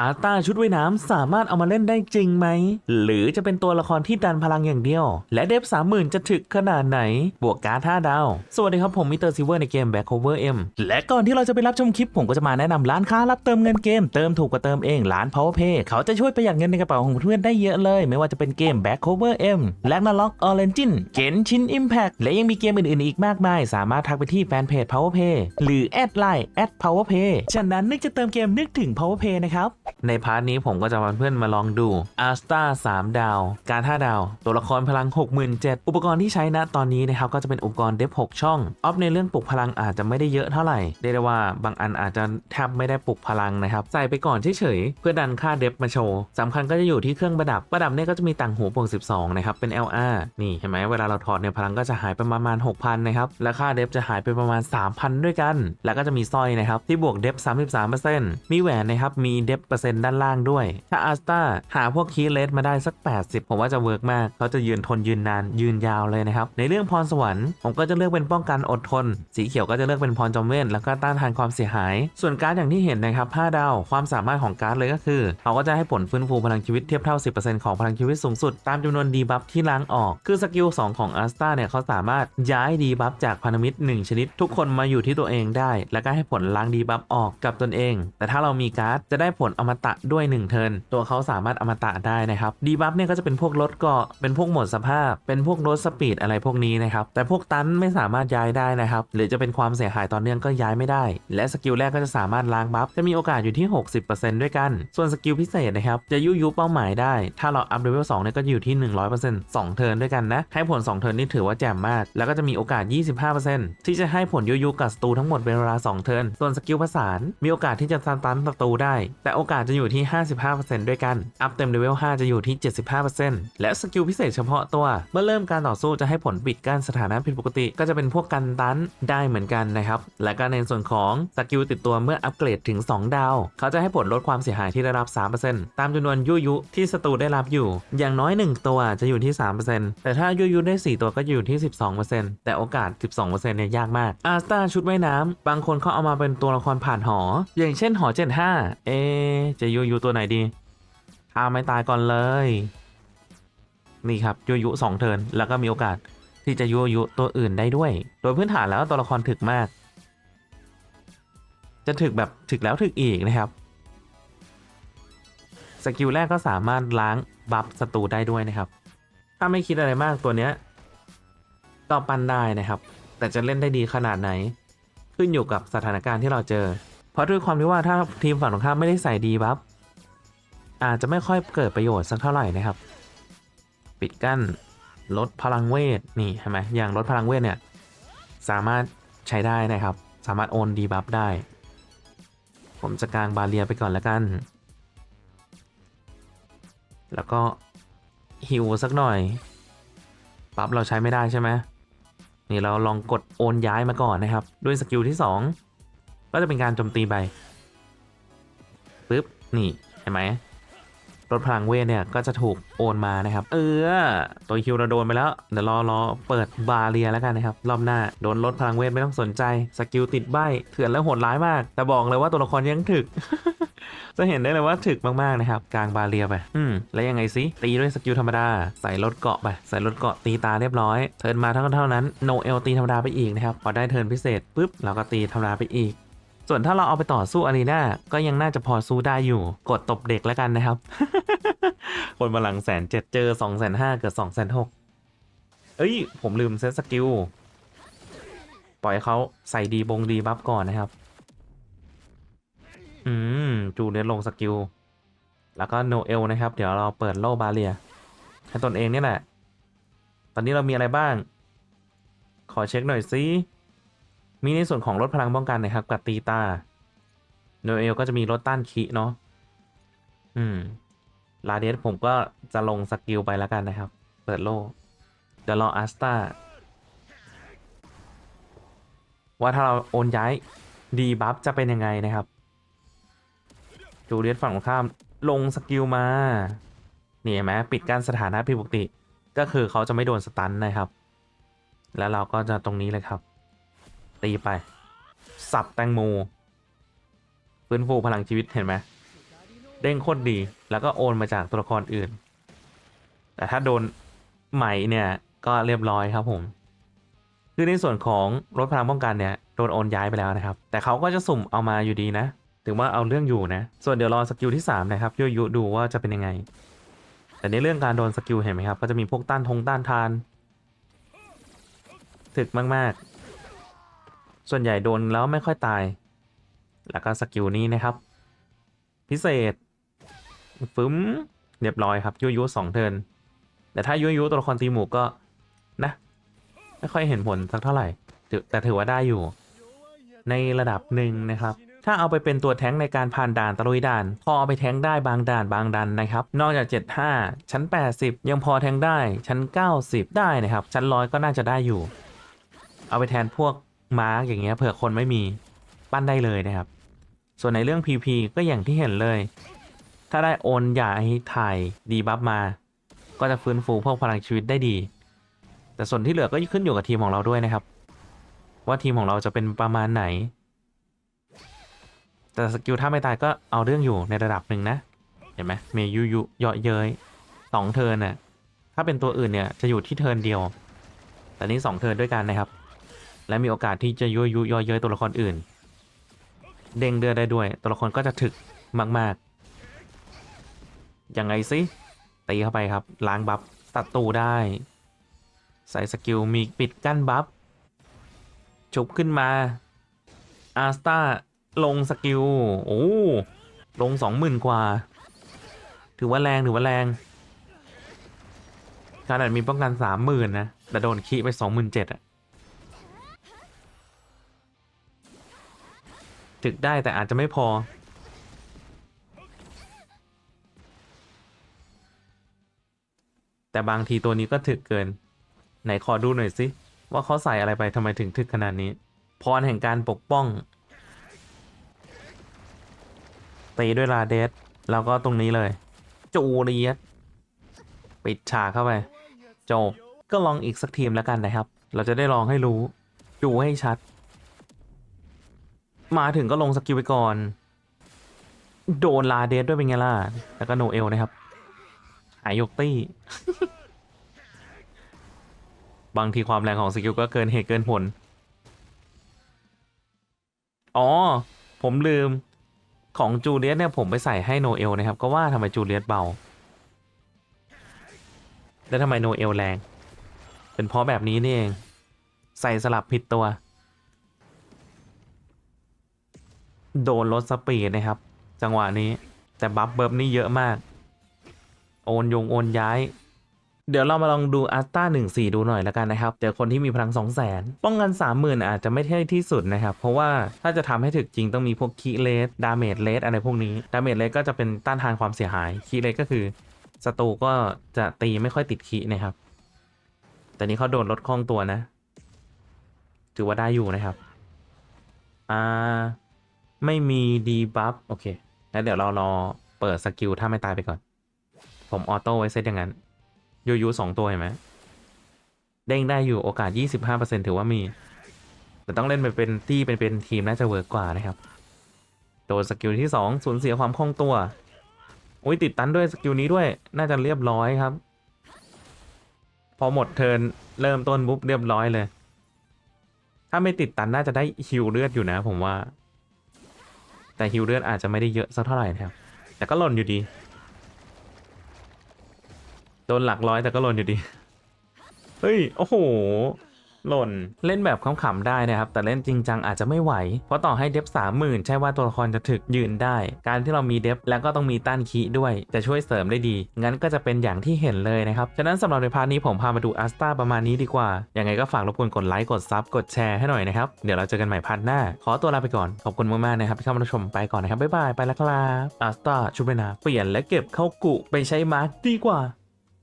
อาร์ตาชุดว่ายน้ำสามารถเอามาเล่นได้จริงไหม หรือจะเป็นตัวละครที่ดันพลังอย่างเดียว และเดฟ30,000จะถึกขนาดไหน บวกการ์ด5ดาว สวัสดีครับผมมิสเตอร์ซิเวอร์ในเกม Back Cover M และก่อนที่เราจะไปรับชมคลิป ผมก็จะมาแนะนำร้านค้ารับเติมเงินเกม เติมถูกกว่าเติมเองร้าน PowerPay เขาจะช่วยประหยัดเงินในกระเป๋าของเพื่อนได้เยอะเลย ไม่ว่าจะเป็นเกม Back Cover M และ n a l o g Origin เกนชิน Impact และยังมีเกมอื่นๆอีกมากมาย สามารถทักไปที่แฟนเพจ PowerPay หรือแอดไลน์แอด @PowerPay ฉะนั้นนึกจะเติมเกมนึกถึง PowerPay นะครับในพาร์ทนี้ผมก็จะมาเพื่อนมาลองดู a s t a 3ดาว การ 5 ดาว ตัวละครพลัง 67,000 อุปกรณ์ที่ใช้ณตอนนี้นะครับก็จะเป็นอุปกรณ์เดฟ6ช่อง ออฟในเรื่องปลุกพลังอาจจะไม่ได้เยอะเท่าไหร่เรียกได้ว่าบางอันอาจจะแทบไม่ได้ปลุกพลังนะครับ ใส่ไปก่อนเฉยๆ เพื่อดันค่าเดฟมาโชว์สำคัญก็จะอยู่ที่เครื่องประดับ ประดับเนี่ยก็จะมีต่างหูบวก12 นะครับ เป็น LR นี่เห็นไหมเวลาเราถอดเนี่ยพลังก็จะหายไปประมาณ 6,000 นะครับ และค่าเดฟจะหายไปประมาณ 3,000 ด้วยกัน แล้วก็จะมีสร้อยนะครับที่บวกเดฟ33%มีแหวนนะครับมีเดฟเปอร์เซ็นต์ด้านล่างด้วย ถ้าอาสตาหาพวกคีย์เลสมาได้สัก 80 ผมว่าจะเวิร์กมาก เขาจะยืนทนยืนนานยืนยาวเลยนะครับ ในเรื่องพรสวรรค์ผมก็จะเลือกเป็นป้องกันอดทน สีเขียวก็จะเลือกเป็นพรจอมเวทแล้วก็ต้านทานความเสียหาย ส่วนการ์ดอย่างที่เห็นนะครับ5ดาวความสามารถของการ์ดเลยก็คือ เขาก็จะให้ผลฟื้นฟูพลังชีวิตเทียบเท่า 10%ของพลังชีวิตสูงสุดตามจำนวนดีบัฟที่ล้างออกคือสกิล2ของอาสตาเนี่ยเขาสามารถย้ายดีบัฟจากพันธมิตร1 ชนิด ทุกคนมาอยู่ที่ตัวเองได้ แล้วก็ให้ผลล้างดีบัฟออกกับตนเอง แต่ถ้าเรามีการ์ดจะได้ผลอมตะด้วย1เทิร์นตัวเขาสามารถอมตะได้นะครับดีบัฟเนี่ยก็จะเป็นพวกลดเกาะเป็นพวกหมดสภาพ เป็นพวกลดสปีดอะไรพวกนี้นะครับแต่พวกตันไม่สามารถย้ายได้นะครับหรือจะเป็นความเสียหายตอนเนื่องก็ย้ายไม่ได้ และสกิลแรกก็จะสามารถล้างบัฟจะมีโอกาสอยู่ที่ 60%ด้วยกัน ส่วนสกิลพิเศษนะครับจะยุยุเป้าหมายได้ ถ้าเราอัพเลเวล2เนี่ยก็อยู่ที่ 100% 2 เทิร์นด้วยกันนะให้ผล 2 เทิร์นนี่ถือว่าแจ่มมาก แล้วก็จะมีโอกาส 25%ที่จะให้ผลยุยุกับศัตรูทั้งหมดเป็นเวลา 2 เทิร์นส่วนสกิลผสานมีโอกาสที่จะตันตันศัตรูได้ แต่โอกกาสจะอยู่ที่ 55%ด้วยกัน อัพเต็มเลเวล 5 จะอยู่ที่ 75%และสกิลพิเศษเฉพาะตัว เมื่อเริ่มการต่อสู้จะให้ผลปิดกั้นสถานะผิดปกติ ก็จะเป็นพวกกันตันได้เหมือนกันนะครับ และก็ในส่วนของสกิลติดตัวเมื่ออัปเกรดถึง 2 ดาว เขาจะให้ผลลดความเสียหายที่ได้รับ 3%ตามจำนวนยุยุที่ศัตรูได้รับอยู่ อย่างน้อย 1 ตัวจะอยู่ที่ 3%แต่ถ้ายุยุได้ 4 ตัวก็อยู่ที่ 12%แต่โอกาส 12%เนี่ยยากมาก อาสตาชุดว่ายน้ำบางคนเขาเอามาเป็นตัวละครผ่านหอ อย่างเช่นหอ 75 เอจะยุยุตัวไหนดีฆ่าไม่ตายก่อนเลย นี่ครับยุยุสองเทินแล้วก็มีโอกาสที่จะยุยุตัวอื่นได้ด้วย โดยพื้นฐานแล้วตัวละครถึกมาก จะถึกแบบถึกแล้วถึกอีกนะครับ สกิลแรกก็สามารถล้างบัฟศัตรูได้ด้วยนะครับ ถ้าไม่คิดอะไรมากตัวเนี้ยก็ปั้นได้นะครับ แต่จะเล่นได้ดีขนาดไหน ขึ้นอยู่กับสถานการณ์ที่เราเจอ เพราะด้วยความที่ว่าถ้าทีมฝั่งตรงข้ามไม่ได้ใส่ดีบัฟอาจจะไม่ค่อยเกิดประโยชน์สักเท่าไหร่นะครับ ปิดกั้นลดพลังเวทนี่เห็นไหมอย่างลดพลังเวทเนี่ยสามารถใช้ได้นะครับ สามารถโอนดีบัฟได้ ผมจะกางบาเรียไปก่อนแล้วกัน แล้วก็ฮิวสักหน่อยบัฟเราใช้ไม่ได้ใช่ไหมนี่เราลองกดโอนย้ายมาก่อนนะครับ ด้วยสกิลที่ 2 ก็จะเป็นการโจมตีไปปึ๊บนี่เห็นไหมรถพลังเวทเนี่ยก็จะถูกโอนมานะครับ เออ ตัวคิวเราโดนไปแล้ว เดี๋ยวรอรอเปิดบาเรียแล้วกันนะครับ รอบหน้าโดนรถพลังเวทไม่ต้องสนใจ สกิลติดใบเถื่อนและโหดร้ายมาก แต่บอกเลยว่าตัวละครยังถึก จะเห็นได้เลยว่าถึกมากๆนะครับ กลางบาเรียไป อืม แล้วยังไงสิ ตีด้วยสกิลธรรมดา ใส่รถเกาะไป ใส่รถเกาะตีตาเรียบร้อย เทิร์นมาเท่าเท่านั้น โนเอลตีธรรมดาไปอีกนะครับ พอได้เทิร์นพิเศษปุ๊บ เราก็ตีธรรมดาไปอีก ส่วนถ้าเราเอาไปต่อสู้อารีนาก็ยังน่าจะพอสู้ได้อยู่ กดตบเด็กแล้วกันนะครับ คนมาหลังแสนเจ็ดเจอสองแสนห้าเกิดสองแสนหกเอ้ย ผมลืมเซตสกิล ปล่อยเขาใส่ดีบงดีบัฟก่อนนะครับ อืม จูเนียลงสกิล แล้วก็โนเอลนะครับ เดี๋ยวเราเปิดโลบาเรียให้ตนเองเนี่แหละ ตอนนี้เรามีอะไรบ้าง ขอเช็คหน่อยสิ มีในส่วนของลดพลังป้องกันนะครับ กับตีตาโนเอลก็จะมีลดต้านคิเนาะ อืม ลาเดสผมก็จะลงสกิลไปแล้วกันนะครับ เปิดโลเดี๋ยวรออัสตาว่าถ้าเราโอนย้ายดีบัฟจะเป็นยังไงนะครับ จูเลียสฝั่งตรงข้ามลงสกิลมา นี่เห็นไหมปิดการสถานะผิดปกติ ก็คือเขาจะไม่โดนสตันนะครับ แล้วเราก็จะตรงนี้เลยครับ ตีไป สับแตงโมฟื้นฟูพลังชีวิตเห็นไหมเด้งโคตรดีแล้วก็โอนมาจากตัวละครอื่น แต่ถ้าโดนใหม่เนี่ยก็เรียบร้อยครับผม คือในส่วนของรถพลังป้องกันเนี่ยโดนโอนย้ายไปแล้วนะครับ แต่เขาก็จะสุ่มเอามาอยู่ดีนะ ถึงว่าเอาเรื่องอยู่นะ ส่วนเดี๋ยวรอสกิลที่ 3 นะครับยุยุดูว่าจะเป็นยังไง แต่ในเรื่องการโดนสกิลเห็นไหมครับ ก็จะมีพวกต้านทงต้านทาน ถึกมาก ๆ ส่วนใหญ่โดนแล้วไม่ค่อยตาย แล้วก็สกิลนี้นะครับ พิเศษฟึ้มเรียบร้อยครับยุยุสองเทินแต่ถ้ายุยุตัวละครตีหมูก็นะ ไม่ค่อยเห็นผลสักเท่าไหร่ แต่ถือว่าได้อยู่ ในระดับหนึ่งนะครับ ถ้าเอาไปเป็นตัวแท้งในการผ่านด่านตะลุยด่าน พอเอาไปแท้งได้บางด่านบางดันนะครับ นอกจาก 75 ชั้น 80 ยังพอแท้งได้ชั้น 90 ได้นะครับ ชั้นร้อยก็น่าจะได้อยู่ เอาไปแทนพวก มาร์กอย่างเงี้ยเผื่อคนไม่มีปั้นได้เลยนะครับ ส่วนในเรื่อง PP ก็อย่างที่เห็นเลย ถ้าได้โอนยาให้ถ่ายดีบัฟมา ก็จะฟื้นฟูพวกพลังชีวิตได้ดี แต่ส่วนที่เหลือก็ขึ้นอยู่กับทีมของเราด้วยนะครับ ว่าทีมของเราจะเป็นประมาณไหน แต่สกิลถ้าไม่ตายก็เอาเรื่องอยู่ในระดับหนึ่งนะ เห็นไหมเมยุยุเยาะเย้ยสองเทิร์นน่ะถ้าเป็นตัวอื่นเนี่ยจะอยู่ที่เทิร์นเดียว แต่นี้สองเทิร์นด้วยกันนะครับ และมีโอกาสที่จะยุยุยาะเย้ยตัวละครอื่น เด้งเดือดได้ด้วย ตัวละครก็จะถึกมากๆ ยังไงสิตีเข้าไปครับ ล้างบัฟตัดตูได้ ใส่สกิลมีปิดกั้นบัฟชุบขึ้นมาอาร์สตาลงสกิล โอ้ ลงสองหมื่นกว่า ถือว่าแรงถือว่าแรงขนาดมีป้องกันสามหมื่นนะ แต่โดนคีไปสองหมื่นเจ็ดอะ ถึกได้แต่อาจจะไม่พอ แต่บางทีตัวนี้ก็ถึกเกิน ไหนขอดูหน่อยสิ ว่าเขาใส่อะไรไปทำไมถึงถึกขนาดนี้พรแห่งการปกป้องตีด้วยลาเดสแล้วก็ตรงนี้เลย จูเลียสปิดฉากเข้าไปจบก็ลองอีกสักทีมแล้วกันนะครับ เราจะได้ลองให้รู้ ดูให้ชัด มาถึงก็ลงสกิลไปก่อน โดนลาเดสด้วยเป็นไงล่ะ แล้วก็โนเอลนะครับ หายยกตี้ บางทีความแรงของสกิลก็เกินเหตุเกินผล อ๋อ ผมลืมของจูเลียสเนี่ยผมไปใส่ให้โนเอลนะครับ ก็ว่าทำไมจูเลียสเบา แล้วทำไมโนเอลแรง เป็นเพราะแบบนี้นี่เอง ใส่สลับผิดตัว โดนลดสปีดนะครับ จังหวะนี้ แต่บัฟเบิร์บนี่เยอะมาก โอนยงโอนย้าย เดี๋ยวเรามาลองดูอัสตา14ดูหน่อยแล้วกันนะครับเจอคนที่มีพลัง2 0 0 0 0 0ป้องกัน30,000อาจจะไม่ใช่ที่สุดนะครับ เพราะว่าถ้าจะทำให้ถึกจริงต้องมีพวกคีเลสดาเมจเลสอะไรพวกนี้ ดาเมจเลสก็จะเป็นต้านทานความเสียหาย คีเลสก็คือศัตรูก็จะตีไม่ค่อยติดคีนะครับ แต่นี้เขาโดนลดคล่องตัวนะ ถือว่าได้อยู่นะครับ อ่า ไม่มีดีบัฟโอเค แล้วเดี๋ยวเรารอเปิดสกิลถ้าไม่ตายไปก่อน ผมออโต้ไว้เซตอย่างนั้นยูยูสองตัวเห็นไหมเด้งได้อยู่โอกาส 25%ถือว่ามี แต่ต้องเล่นไปเป็นที่เป็นเป็นทีมน่าจะเวิร์กกว่านะครับ โดนสกิลที่ 2 สูญเสียความคล่องตัวอุ้ยติดตันด้วยสกิลนี้ด้วย น่าจะเรียบร้อยครับ พอหมดเทิร์นเริ่มต้นปุ๊บเรียบร้อยเลย ถ้าไม่ติดตันน่าจะได้ฮิวเลือดอยู่นะผมว่า แต่ฮิวเลือดอาจจะไม่ได้เยอะสักเท่าไหร่นะครับ แต่ก็หล่นอยู่ดี โดนหลักร้อยแต่ก็หล่นอยู่ดี เฮ้ย โอ้โห หล่น เล่นแบบขำๆได้นะครับ แต่เล่นจริงจังอาจจะไม่ไหว เพราะต่อให้เดฟสามหมื่นใช่ว่าตัวละครจะถึกยืนได้ การที่เรามีเดฟแล้วก็ต้องมีต้านคีด้วยจะช่วยเสริมได้ดี งั้นก็จะเป็นอย่างที่เห็นเลยนะครับ ฉะนั้นสำหรับในพาร์ทนี้ผมพามาดูอัสตาประมาณนี้ดีกว่า ยังไงก็ฝากรบกวนกดไลค์กดซับกดแชร์ให้หน่อยนะครับ เดี๋ยวเราเจอกันใหม่พาร์ทหน้า ขอตัวลาไปก่อน ขอบคุณมากๆนะครับที่เข้ามาชมไปก่อนนะครับบ๊ายบายไปแล้วครับอัสตาชุบไปนาเปลี่ยนและเก็บเข้ากุไปใช้มาร์กดีกว่า